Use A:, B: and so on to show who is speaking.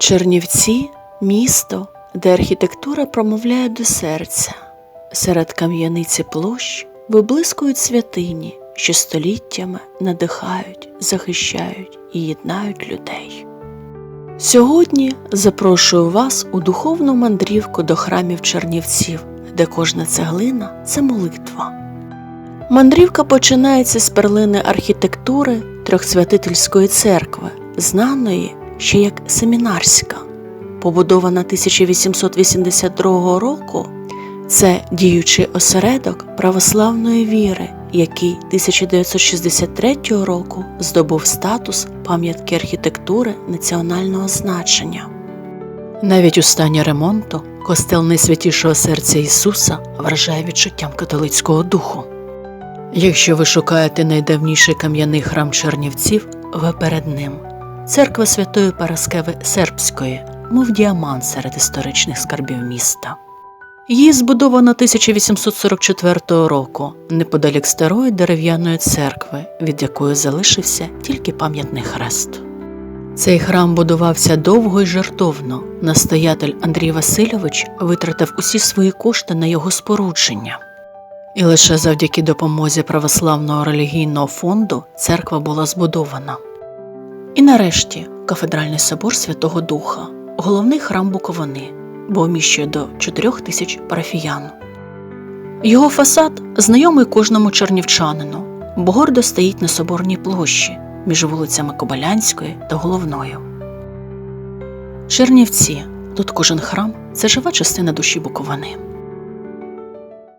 A: Чернівці місто, де архітектура промовляє до серця. Серед кам'яниці площ виблискують святині, що століттями надихають, захищають і єднають людей. Сьогодні запрошую вас у духовну мандрівку до храмів Чернівців, де кожна цеглина це молитва. Мандрівка починається з перлини архітектури Трьохсвятительської церкви, знаної ще як Семінарська. Побудована 1882 року, це діючий осередок православної віри, який 1963 року здобув статус пам'ятки архітектури національного значення. Навіть у стані ремонту костел Найсвятішого серця Ісуса вражає відчуттям католицького духу. Якщо ви шукаєте найдавніший кам'яний храм Чернівців, ви перед ним. Церква Святої Параскеви Сербської, мов діамант серед історичних скарбів міста. Її збудовано 1844 року неподалік старої дерев'яної церкви, від якої залишився тільки пам'ятний хрест. Цей храм будувався довго й жартовно. Настоятель Андрій Васильович витратив усі свої кошти на його спорудження. І лише завдяки допомозі православного релігійного фонду церква була збудована. І нарешті кафедральний собор Святого Духа, головний храм Буковини, бо вміщує до 4 тисяч парафіян. Його фасад знайомий кожному чернівчанину, бо гордо стоїть на соборній площі між вулицями Кобилянської та Головною. Чернівці тут кожен храм це жива частина душі Буковини.